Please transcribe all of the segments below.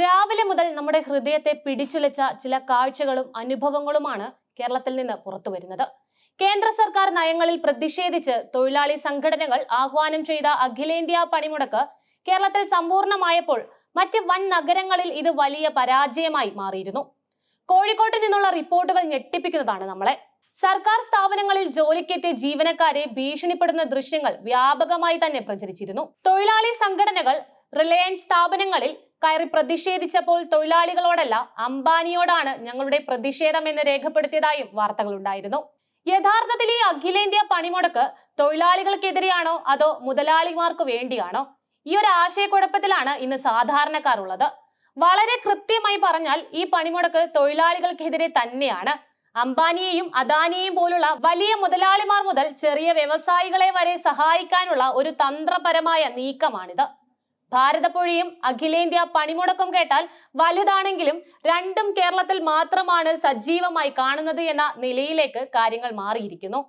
രാവിലെ മുതൽ നമ്മുടെ ഹൃദയത്തെ പിടിച്ചുലച്ച ചില കാഴ്ചകളും അനുഭവങ്ങളുമാണ് കേരളത്തിൽ നിന്ന് പുറത്തു വരുന്നത്. കേന്ദ്ര സർക്കാർ നയങ്ങളിൽ പ്രതിഷേധിച്ച് തൊഴിലാളി സംഘടനകൾ ആഹ്വാനം ചെയ്ത അഖിലേന്ത്യാ പണിമുടക്ക് കേരളത്തിൽ സമ്പൂർണമായപ്പോൾ മറ്റ് വൻ നഗരങ്ങളിൽ ഇത് വലിയ പരാജയമായി മാറിയിരുന്നു. കോഴിക്കോട്ട് നിന്നുള്ള റിപ്പോർട്ടുകൾ ഞെട്ടിപ്പിക്കുന്നതാണ് നമ്മളെ. സർക്കാർ സ്ഥാപനങ്ങളിൽ ജോലിക്കെത്തിയ ജീവനക്കാരെ ഭീഷണിപ്പെടുന്ന ദൃശ്യങ്ങൾ വ്യാപകമായി തന്നെ പ്രചരിച്ചിരുന്നു. തൊഴിലാളി സംഘടനകൾ റിലയൻസ് സ്ഥാപനങ്ങളിൽ കയറി പ്രതിഷേധിച്ചപ്പോൾ തൊഴിലാളികളോടല്ല അംബാനിയോടാണ് ഞങ്ങളുടെ പ്രതിഷേധം എന്ന് രേഖപ്പെടുത്തിയതായും വാർത്തകളുണ്ടായിരുന്നു. യഥാർത്ഥത്തിൽ ഈ അഖിലേന്ത്യാ പണിമുടക്ക് തൊഴിലാളികൾക്കെതിരെയാണോ അതോ മുതലാളിമാർക്ക് വേണ്ടിയാണോ? ഈ ഒരു ആശയക്കുഴപ്പത്തിലാണ് ഇന്ന് സാധാരണക്കാർ ഉള്ളത്. വളരെ കൃത്യമായി പറഞ്ഞാൽ ഈ പണിമുടക്ക് തൊഴിലാളികൾക്കെതിരെ തന്നെയാണ്. അംബാനിയെയും അദാനിയെയും പോലുള്ള വലിയ മുതലാളിമാർ മുതൽ ചെറിയ വ്യവസായികളെ വരെ സഹായിക്കാനുള്ള ഒരു തന്ത്രപരമായ നീക്കമാണിത്. ഭാരതപ്പുഴയും അഖിലേന്ത്യാ പണിമുടക്കും കേട്ടാൽ വലുതാണെങ്കിലും രണ്ടും കേരളത്തിൽ മാത്രമാണ് സജീവമായി കാണുന്നത് എന്ന നിലയിലേക്ക് കാര്യങ്ങൾ മാറിയിരിക്കുന്നു.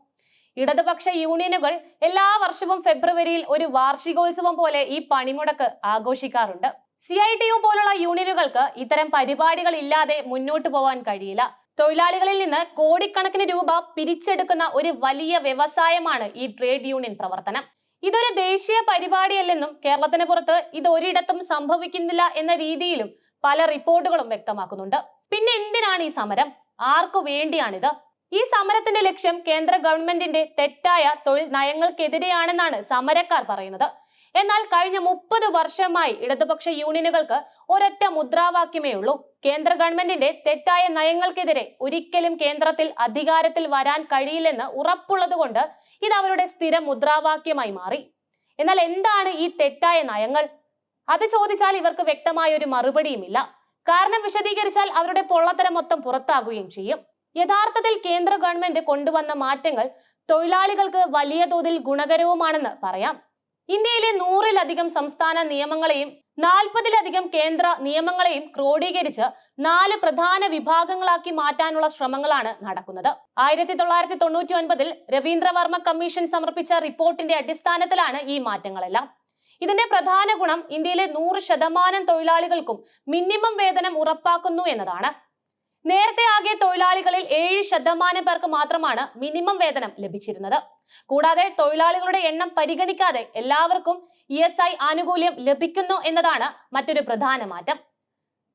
ഇടതുപക്ഷ യൂണിയനുകൾ എല്ലാ വർഷവും ഫെബ്രുവരിയിൽ ഒരു വാർഷികോത്സവം പോലെ ഈ പണിമുടക്ക് ആഘോഷിക്കാറുണ്ട്. സി ഐ ടി യു പോലുള്ള യൂണിയനുകൾക്ക് ഇത്തരം പരിപാടികൾ ഇല്ലാതെ മുന്നോട്ട് പോകാൻ കഴിയില്ല. തൊഴിലാളികളിൽ നിന്ന് കോടിക്കണക്കിന് രൂപ പിരിച്ചെടുക്കുന്ന ഒരു വലിയ വ്യവസായമാണ് ഈ ട്രേഡ് യൂണിയൻ പ്രവർത്തനം. ഇതൊരു ദേശീയ പരിപാടിയല്ലെന്നും കേരളത്തിന് പുറത്ത് ഇത് ഒരിടത്തും സംഭവിക്കുന്നില്ല എന്ന രീതിയിലും പല റിപ്പോർട്ടുകളും വ്യക്തമാക്കുന്നുണ്ട്. പിന്നെ എന്തിനാണ് ഈ സമരം? ആർക്കു വേണ്ടിയാണിത്? ഈ സമരത്തിന്റെ ലക്ഷ്യം കേന്ദ്ര ഗവൺമെന്റിന്റെ തെറ്റായ തൊഴിൽ നയങ്ങൾക്കെതിരെയാണെന്നാണ് സമരക്കാർ പറയുന്നത്. എന്നാൽ കഴിഞ്ഞ മുപ്പത് വർഷമായി ഇടതുപക്ഷ യൂണിയനുകൾക്ക് ഒരൊറ്റ മുദ്രാവാക്യമേ ഉള്ളൂ. കേന്ദ്ര ഗവൺമെന്റിന്റെ തെറ്റായ നയങ്ങൾക്കെതിരെ ഒരിക്കലും കേന്ദ്രത്തിൽ അധികാരത്തിൽ വരാൻ കഴിയില്ലെന്ന് ഉറപ്പുള്ളതുകൊണ്ട് ഇത് അവരുടെ സ്ഥിര മുദ്രാവാക്യമായി മാറി. എന്നാൽ എന്താണ് ഈ തെറ്റായ നയങ്ങൾ? അത് ചോദിച്ചാൽ ഇവർക്ക് വ്യക്തമായ ഒരു മറുപടിയുമില്ല. കാരണം വിശദീകരിച്ചാൽ അവരുടെ പൊള്ളത്തരം മൊത്തം പുറത്താകുകയും ചെയ്യും. യഥാർത്ഥത്തിൽ കേന്ദ്ര ഗവൺമെന്റ് കൊണ്ടുവന്ന മാറ്റങ്ങൾ തൊഴിലാളികൾക്ക് വലിയ തോതിൽ ഗുണകരവുമാണെന്ന് പറയാം. ഇന്ത്യയിലെ നൂറിലധികം സംസ്ഥാന നിയമങ്ങളെയും നാൽപ്പതിലധികം കേന്ദ്ര നിയമങ്ങളെയും ക്രോഡീകരിച്ച് നാല് പ്രധാന വിഭാഗങ്ങളാക്കി മാറ്റാനുള്ള ശ്രമങ്ങളാണ് നടക്കുന്നത്. ആയിരത്തി തൊള്ളായിരത്തി തൊണ്ണൂറ്റി ഒൻപതിൽ രവീന്ദ്രവർമ്മ കമ്മീഷൻ സമർപ്പിച്ച റിപ്പോർട്ടിന്റെ അടിസ്ഥാനത്തിലാണ് ഈ മാറ്റങ്ങളെല്ലാം. ഇതിന്റെ പ്രധാന ഗുണം ഇന്ത്യയിലെ നൂറ് ശതമാനം തൊഴിലാളികൾക്കും മിനിമം വേതനം ഉറപ്പാക്കുന്നു എന്നതാണ്. നേരത്തെ ആകെ തൊഴിലാളികളിൽ ഏഴ് ശതമാനം പേർക്ക് മാത്രമാണ് മിനിമം വേതനം ലഭിച്ചിരുന്നത്. കൂടാതെ തൊഴിലാളികളുടെ എണ്ണം പരിഗണിക്കാതെ എല്ലാവർക്കും ഇ എസ് ഐ ആനുകൂല്യം ലഭിക്കുന്നു എന്നതാണ് മറ്റൊരു പ്രധാന മാറ്റം.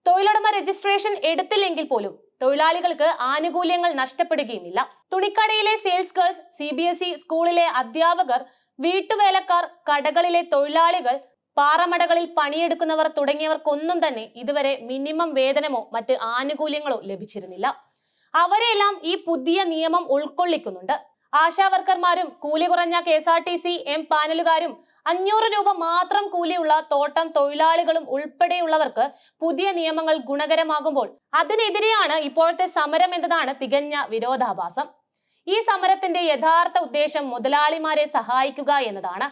തൊഴിലുടമ രജിസ്ട്രേഷൻ എടുത്തില്ലെങ്കിൽ പോലും തൊഴിലാളികൾക്ക് ആനുകൂല്യങ്ങൾ നഷ്ടപ്പെടുകയുമില്ല. തുണിക്കടയിലെ sales girls C B S E സ്കൂളിലെ അധ്യാപകർ വീട്ടുവേലക്കാർ കടകളിലെ തൊഴിലാളികൾ പാറമടകളിൽ പണിയെടുക്കുന്നവർ തുടങ്ങിയവർക്കൊന്നും തന്നെ ഇതുവരെ മിനിമം വേതനമോ മറ്റ് ആനുകൂല്യങ്ങളോ ലഭിച്ചിരുന്നില്ല. അവരെല്ലാം ഈ പുതിയ നിയമം ഉൾക്കൊള്ളിക്കുന്നുണ്ട്. ആശാവർക്കർമാരും കൂലി കുറഞ്ഞ K S R T C M പാനലുകാരും അഞ്ഞൂറ് രൂപ മാത്രം കൂലിയുള്ള തോട്ടം തൊഴിലാളികളും ഉൾപ്പെടെയുള്ളവർക്ക് പുതിയ നിയമങ്ങൾ ഗുണകരമാകുമ്പോൾ അതിനെതിരെയാണ് ഇപ്പോഴത്തെ സമരം എന്നതാണ് തികഞ്ഞ വിരോധാഭാസം. ഈ സമരത്തിന്റെ യഥാർത്ഥ ഉദ്ദേശം മുതലാളിമാരെ സഹായിക്കുക എന്നതാണ്.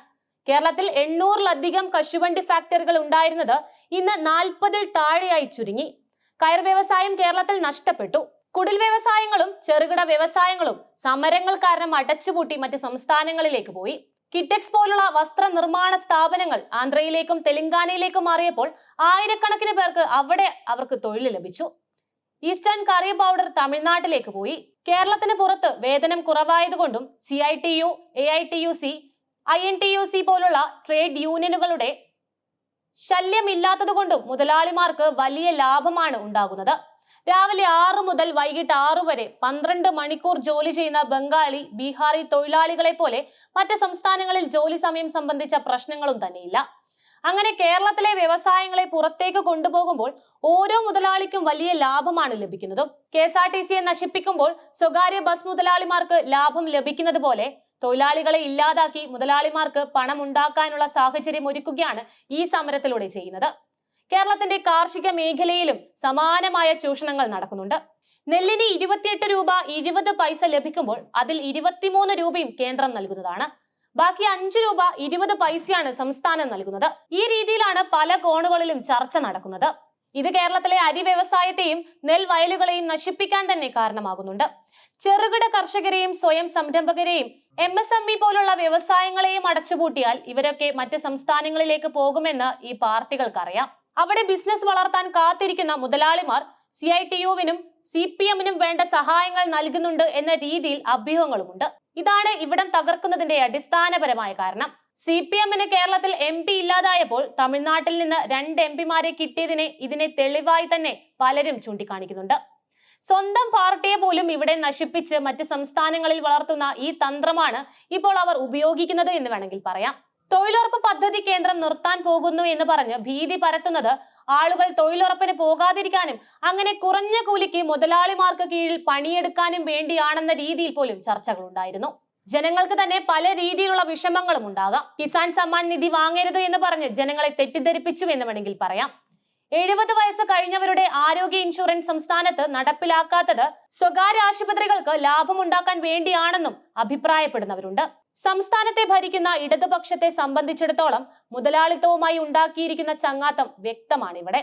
കേരളത്തിൽ എണ്ണൂറിലധികം കശുവണ്ടി ഫാക്ടറികൾ ഉണ്ടായിരുന്നത് ഇന്ന് നാൽപ്പതിൽ താഴെയായി ചുരുങ്ങി. കയർ വ്യവസായം കേരളത്തിൽ നഷ്ടപ്പെട്ടു. കുടിൽ വ്യവസായങ്ങളും ചെറുകിട വ്യവസായങ്ങളും സമരങ്ങൾ കാരണം അടച്ചുപൂട്ടി മറ്റ് സംസ്ഥാനങ്ങളിലേക്ക് പോയി. കിറ്റെക്സ് പോലുള്ള വസ്ത്ര നിർമ്മാണ സ്ഥാപനങ്ങൾ ആന്ധ്രയിലേക്കും തെലങ്കാനയിലേക്കും മാറിയപ്പോൾ ആയിരക്കണക്കിന് പേർക്ക് അവിടെ അവർക്ക് തൊഴിൽ ലഭിച്ചു. ഈസ്റ്റേൺ കറി പൗഡർ തമിഴ്നാട്ടിലേക്ക് പോയി. കേരളത്തിന് പുറത്ത് വേതനം കുറവായതുകൊണ്ടും C I T U A I T U C I N T U C പോലുള്ള ട്രേഡ് യൂണിയനുകളുടെ ശല്യമില്ലാത്തതുകൊണ്ടും മുതലാളിമാർക്ക് വലിയ ലാഭമാണ് ഉണ്ടാകുന്നത്. രാവിലെ ആറു മുതൽ വൈകിട്ട് ആറു വരെ പന്ത്രണ്ട് മണിക്കൂർ ജോലി ചെയ്യുന്ന ബംഗാളി ബീഹാറി തൊഴിലാളികളെ പോലെ മറ്റ് സംസ്ഥാനങ്ങളിൽ ജോലി സമയം സംബന്ധിച്ച പ്രശ്നങ്ങളും തന്നെയില്ല. അങ്ങനെ കേരളത്തിലെ വ്യവസായങ്ങളെ പുറത്തേക്ക് കൊണ്ടുപോകുമ്പോൾ ഓരോ മുതലാളിക്കും വലിയ ലാഭമാണ് ലഭിക്കുന്നത്. കെ എസ് ആർ ടി സിയെ നശിപ്പിക്കുമ്പോൾ സ്വകാര്യ ബസ് മുതലാളിമാർക്ക് ലാഭം ലഭിക്കുന്നത് പോലെ തൊഴിലാളികളെ ഇല്ലാതാക്കി മുതലാളിമാർക്ക് പണം ഉണ്ടാക്കാനുള്ള സാഹചര്യം ഒരുക്കുകയാണ് ഈ സമരത്തിലൂടെ ചെയ്യുന്നത്. കേരളത്തിന്റെ കാർഷിക മേഖലയിലും സമാനമായ ചൂഷണങ്ങൾ നടക്കുന്നുണ്ട്. നെല്ലിന് ഇരുപത്തിയെട്ട് രൂപ ഇരുപത് പൈസ ലഭിക്കുമ്പോൾ അതിൽ ഇരുപത്തിമൂന്ന് രൂപയും കേന്ദ്രം നൽകുന്നതാണ്. ബാക്കി അഞ്ച് രൂപ ഇരുപത് പൈസയാണ് സംസ്ഥാനം നൽകുന്നത്. ഈ രീതിയിലാണ് പല കോണുകളിലും ചർച്ച നടക്കുന്നത്. ഇത് കേരളത്തിലെ അരി വ്യവസായത്തെയും നെൽവയലുകളെയും നശിപ്പിക്കാൻ തന്നെ കാരണമാകുന്നുണ്ട്. ചെറുകിട കർഷകരെയും സ്വയം സംരംഭകരെയും എം എസ് എം ഇ പോലുള്ള വ്യവസായങ്ങളെയും അടച്ചുപൂട്ടിയാൽ ഇവരൊക്കെ മറ്റ് സംസ്ഥാനങ്ങളിലേക്ക് പോകുമെന്ന് ഈ പാർട്ടികൾക്കറിയാം. അവിടെ ബിസിനസ് വളർത്താൻ കാത്തിരിക്കുന്ന മുതലാളിമാർ സി ഐ ടി യുവിനും സി പി എമ്മിനും വേണ്ട സഹായങ്ങൾ നൽകുന്നുണ്ട് എന്ന രീതിയിൽ അഭ്യൂഹങ്ങളുമുണ്ട്. ഇതാണ് ഇവിടം തകർക്കുന്നതിന്റെ അടിസ്ഥാനപരമായ കാരണം. സി പി എമ്മിന് കേരളത്തിൽ എം പി ഇല്ലാതായപ്പോൾ തമിഴ്നാട്ടിൽ നിന്ന് രണ്ട് എം പിമാരെ കിട്ടിയതിനെ ഇതിനെ തെളിവായി തന്നെ പലരും ചൂണ്ടിക്കാണിക്കുന്നുണ്ട്. സ്വന്തം പാർട്ടിയെ പോലും ഇവിടെ നശിപ്പിച്ച് മറ്റ് സംസ്ഥാനങ്ങളിൽ വളർത്തുന്ന ഈ തന്ത്രമാണ് ഇപ്പോൾ അവർ ഉപയോഗിക്കുന്നത് എന്ന് വേണമെങ്കിൽ പറയാം. തൊഴിലുറപ്പ് പദ്ധതി കേന്ദ്രം നിർത്താൻ പോകുന്നു എന്ന് പറഞ്ഞ് ഭീതി പരത്തുന്നത് ആളുകൾ തൊഴിലുറപ്പിന് പോകാതിരിക്കാനും അങ്ങനെ കുറഞ്ഞ കൂലിക്ക് മുതലാളിമാർക്ക് കീഴിൽ പണിയെടുക്കാനും വേണ്ടിയാണെന്ന രീതിയിൽ പോലും ചർച്ചകളുണ്ടായിരുന്നു. ജനങ്ങൾക്ക് തന്നെ പല രീതിയിലുള്ള വിഷമങ്ങളും ഉണ്ടാകാം. കിസാൻ സമ്മാൻ നിധി വാങ്ങരുത് എന്ന് പറഞ്ഞ് ജനങ്ങളെ തെറ്റിദ്ധരിപ്പിച്ചു എന്ന് വേണമെങ്കിൽ പറയാം. എഴുപത് വയസ്സ് കഴിഞ്ഞവരുടെ ആരോഗ്യ ഇൻഷുറൻസ് സംസ്ഥാനത്ത് നടപ്പിലാക്കാത്തത് സ്വകാര്യ ആശുപത്രികൾക്ക് ലാഭമുണ്ടാക്കാൻ വേണ്ടിയാണെന്നും അഭിപ്രായപ്പെടുന്നവരുണ്ട്. സംസ്ഥാനത്തെ ഭരിക്കുന്ന ഇടതുപക്ഷത്തെ സംബന്ധിച്ചിടത്തോളം മുതലാളിത്തവുമായി ഉണ്ടാക്കിയിരിക്കുന്ന ചങ്ങാത്തം വ്യക്തമാണ് ഇവിടെ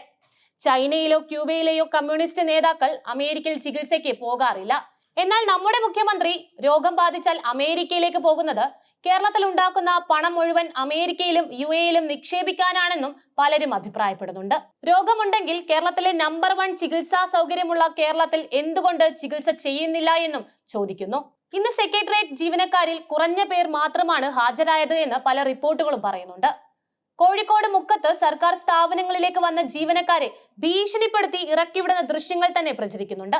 ചൈനയിലോ ക്യൂബയിലെയോ കമ്മ്യൂണിസ്റ്റ് നേതാക്കൾ അമേരിക്കയിൽ ചികിത്സയ്ക്ക് പോകാറില്ല. എന്നാൽ നമ്മുടെ മുഖ്യമന്ത്രി രോഗം ബാധിച്ചാൽ അമേരിക്കയിലേക്ക് പോകുന്നത് കേരളത്തിൽ ഉണ്ടാക്കുന്ന പണം മുഴുവൻ അമേരിക്കയിലും യു എയിലും നിക്ഷേപിക്കാനാണെന്നും പലരും അഭിപ്രായപ്പെടുന്നുണ്ട്. രോഗമുണ്ടെങ്കിൽ കേരളത്തിലെ നമ്പർ വൺ ചികിത്സാ സൗകര്യമുള്ള കേരളത്തിൽ എന്തുകൊണ്ട് ചികിത്സ ചെയ്യുന്നില്ല എന്നും ചോദിക്കുന്നു. ഇന്ന് സെക്രട്ടേറിയറ്റ് ജീവനക്കാരിൽ കുറഞ്ഞ പേർ മാത്രമാണ് ഹാജരായത് എന്ന് പല റിപ്പോർട്ടുകളും പറയുന്നുണ്ട്. കോഴിക്കോട് മുക്കത്ത് സർക്കാർ സ്ഥാപനങ്ങളിലേക്ക് വന്ന ജീവനക്കാരെ ഭീഷണിപ്പെടുത്തി ഇറക്കിവിടുന്ന ദൃശ്യങ്ങൾ തന്നെ പ്രചരിക്കുന്നുണ്ട്.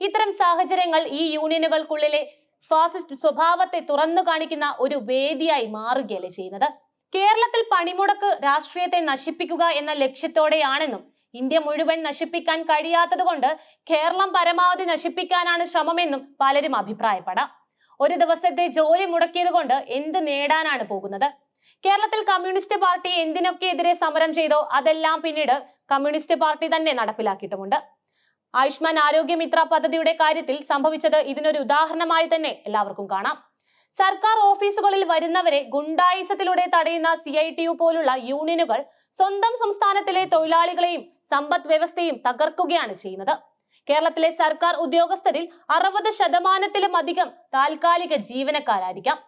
ഇത്തരം സാഹചര്യങ്ങൾ ഈ യൂണിയനുകൾക്കുള്ളിലെ ഫാസിസ്റ്റ് സ്വഭാവത്തെ തുറന്നു കാണിക്കുന്ന ഒരു വേദിയായി മാറുകയല്ലേ ചെയ്യുന്നത്? കേരളത്തിൽ പണിമുടക്ക് രാഷ്ട്രീയത്തെ നശിപ്പിക്കുക എന്ന ലക്ഷ്യത്തോടെയാണെന്നും ഇന്ത്യ മുഴുവൻ നശിപ്പിക്കാൻ കഴിയാത്തതുകൊണ്ട് കേരളം പരമാവധി നശിപ്പിക്കാനാണ് ശ്രമമെന്നും പലരും അഭിപ്രായപ്പെടാം. ഒരു ദിവസത്തെ ജോലി മുടക്കിയത് കൊണ്ട് എന്ത് നേടാനാണ് പോകുന്നത്? കേരളത്തിൽ കമ്മ്യൂണിസ്റ്റ് പാർട്ടി എന്തിനൊക്കെ എതിരെ സമരം ചെയ്തോ അതെല്ലാം പിന്നീട് കമ്മ്യൂണിസ്റ്റ് പാർട്ടി തന്നെ നടപ്പിലാക്കിയിട്ടുമുണ്ട്. ആയുഷ്മാൻ ആരോഗ്യ മിത്ര പദ്ധതിയുടെ കാര്യത്തിൽ സംഭവിച്ചത് ഇതിനൊരു ഉദാഹരണമായി തന്നെ എല്ലാവർക്കും കാണാം. സർക്കാർ ഓഫീസുകളിൽ വരുന്നവരെ ഗുണ്ടായിസത്തിലൂടെ തടയുന്ന സി ഐ ടി യു പോലുള്ള യൂണിയനുകൾ സ്വന്തം സംസ്ഥാനത്തിലെ തൊഴിലാളികളെയും സമ്പദ് വ്യവസ്ഥയും തകർക്കുകയാണ് ചെയ്യുന്നത്. കേരളത്തിലെ സർക്കാർ ഉദ്യോഗസ്ഥരിൽ അറുപത് ശതമാനത്തിലും അധികം താൽക്കാലിക ജീവനക്കാരായിരിക്കാം.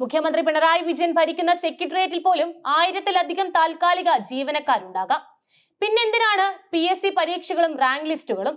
മുഖ്യമന്ത്രി പിണറായി വിജയൻ ഭരിക്കുന്ന സെക്രട്ടേറിയറ്റിൽ പോലും ആയിരത്തിലധികം താൽക്കാലിക ജീവനക്കാരുണ്ടാകാം. പിന്നെന്തിനാണ് പി എസ് സി പരീക്ഷകളും റാങ്ക് ലിസ്റ്റുകളും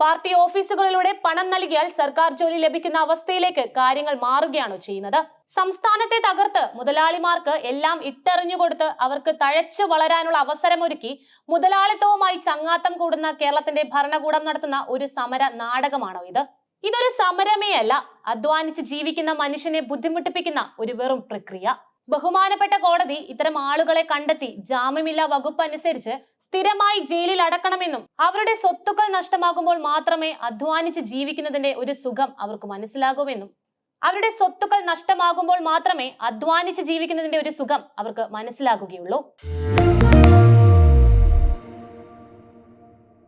പാർട്ടി ഓഫീസുകളിലൂടെ പണം നൽകിയാൽ സർക്കാർ ജോലി ലഭിക്കുന്ന അവസ്ഥയിലേക്ക് കാര്യങ്ങൾ മാറുകയാണ് ചെയ്യുന്നത്. സംസ്ഥാനത്തെ തകർത്ത് മുതലാളിമാർക്ക് എല്ലാം ഇട്ടെറിഞ്ഞുകൊടുത്ത് അവർക്ക് തഴച്ചു വളരാനുള്ള അവസരമൊരുക്കി മുതലാളിത്തവുമായി ചങ്ങാത്തം കൂടുന്ന കേരളത്തിന്റെ ഭരണകൂടം നടത്തുന്ന ഒരു സമര നാടകമാണോ ഇത്? ഇതൊരു സമരമേ അല്ല അധ്വാനിച്ച് ജീവിക്കുന്ന മനുഷ്യനെ ബുദ്ധിമുട്ടിപ്പിക്കുന്ന ഒരു വെറും പ്രക്രിയ. ബഹുമാനപ്പെട്ട കോടതി ഇത്തരം ആളുകളെ കണ്ടെത്തി ജാമ്യമില്ലാ വകുപ്പ് അനുസരിച്ച് സ്ഥിരമായി ജയിലിൽ അടക്കണമെന്നും അവരുടെ സ്വത്തുക്കൾ നഷ്ടമാകുമ്പോൾ മാത്രമേ അധ്വാനിച്ച് ജീവിക്കുന്നതിന്റെ ഒരു സുഖം അവർക്ക് മനസ്സിലാകൂവെന്നും അവരുടെ സ്വത്തുക്കൾ നഷ്ടമാകുമ്പോൾ മാത്രമേ അധ്വാനിച്ച് ജീവിക്കുന്നതിന്റെ ഒരു സുഖം അവർക്ക് മനസ്സിലാകുകയുള്ളൂ.